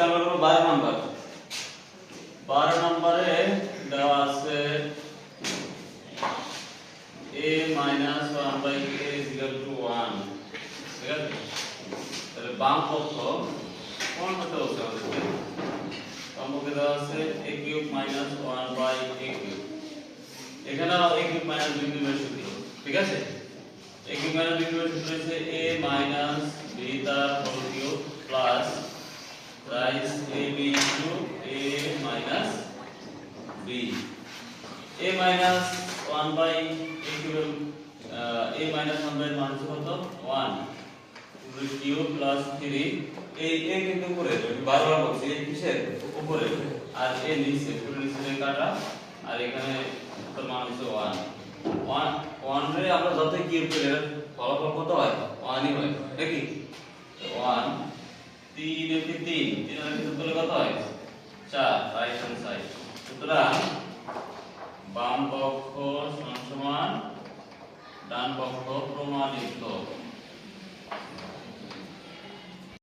আজকে আমরা করব বারো নম্বর। বারো নম্বরে দেওয়া আছে a minus one by a equal to one ঠিক আছে? তাহলে বাম পক্ষ কোন করতে বলছে আমাদেরকে বাম পক্ষে দেওয়া আছে a cube minus one by a cube এখানেও a কিউব মাইনাস বি কিউবের সূত্র। ঠিক আছে? a কিউব মাইনাস বি কিউবের সূত্র হচ্ছে a b তার raise a b into a minus b. A minus 1 by a cube a minus 1 by মান কত? 1 পুরো কিউব প্লাস 3 এই a কিন্তু উপরে বারবার বলছি এই কিসের? উপরে। আর a নিচে, পুরো নিচে কাটা, আর এখানে তোর মান হচ্ছে 1 1 1 রে আমরা যত কিউব করি এর ফলাফল কত হয়? 1 ই হয়, নাকি? 1 তিন একে তিন। তিন আর কিছু করলে কত হয়? চার তাই হ্যান্ড সুতরাং বাম পক্ষ সমান ডান পক্ষ প্রমাণিত।